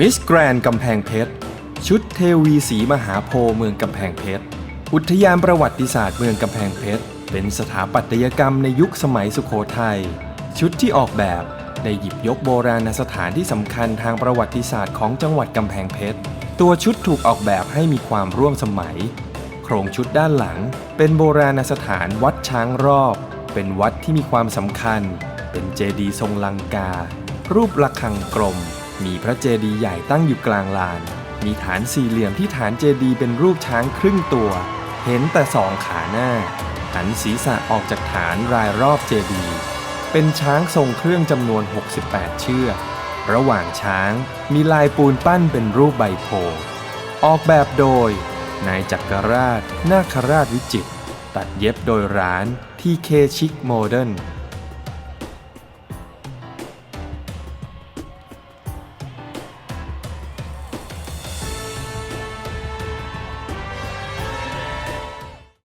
มิสแกรนกำแพงเพชร ชุดเทวีสีมหาโพเมืองกำแพงเพชร อุทยานประวัติศาสตร์เมืองกำแพงเพชร เป็นสถาปัตยกรรมในยุคสมัยสุโขทัย ชุดที่ออกแบบได้หยิบยกโบราณสถานที่สำคัญทางประวัติศาสตร์ของจังหวัดกำแพงเพชร ตัวชุดถูกออกแบบให้มีความร่วมสมัย โครงชุดด้านหลัง เป็นโบราณสถานวัดช้างรอบ เป็นวัดที่มีความสำคัญ เป็นเจดีย์ทรงลังกา รูประฆังกลม มีพระเจดีย์ใหญ่ตั้งอยู่กลางลาน มีฐานสี่เหลี่ยมที่ฐานเจดีย์เป็นรูปช้างครึ่งตัว เห็นแต่สองขาหน้า หันศีรษะออกจากฐานรายรอบเจดีย์เป็นช้างทรงเครื่องจำนวน 68 เชือก ระหว่างช้างมีลายปูนปั้นเป็นรูปใบโพธิ์ออกแบบโดย นายจักรราช นาคราชวิจิตตัดเย็บโดยร้านทีเคชิกโมเดิร์น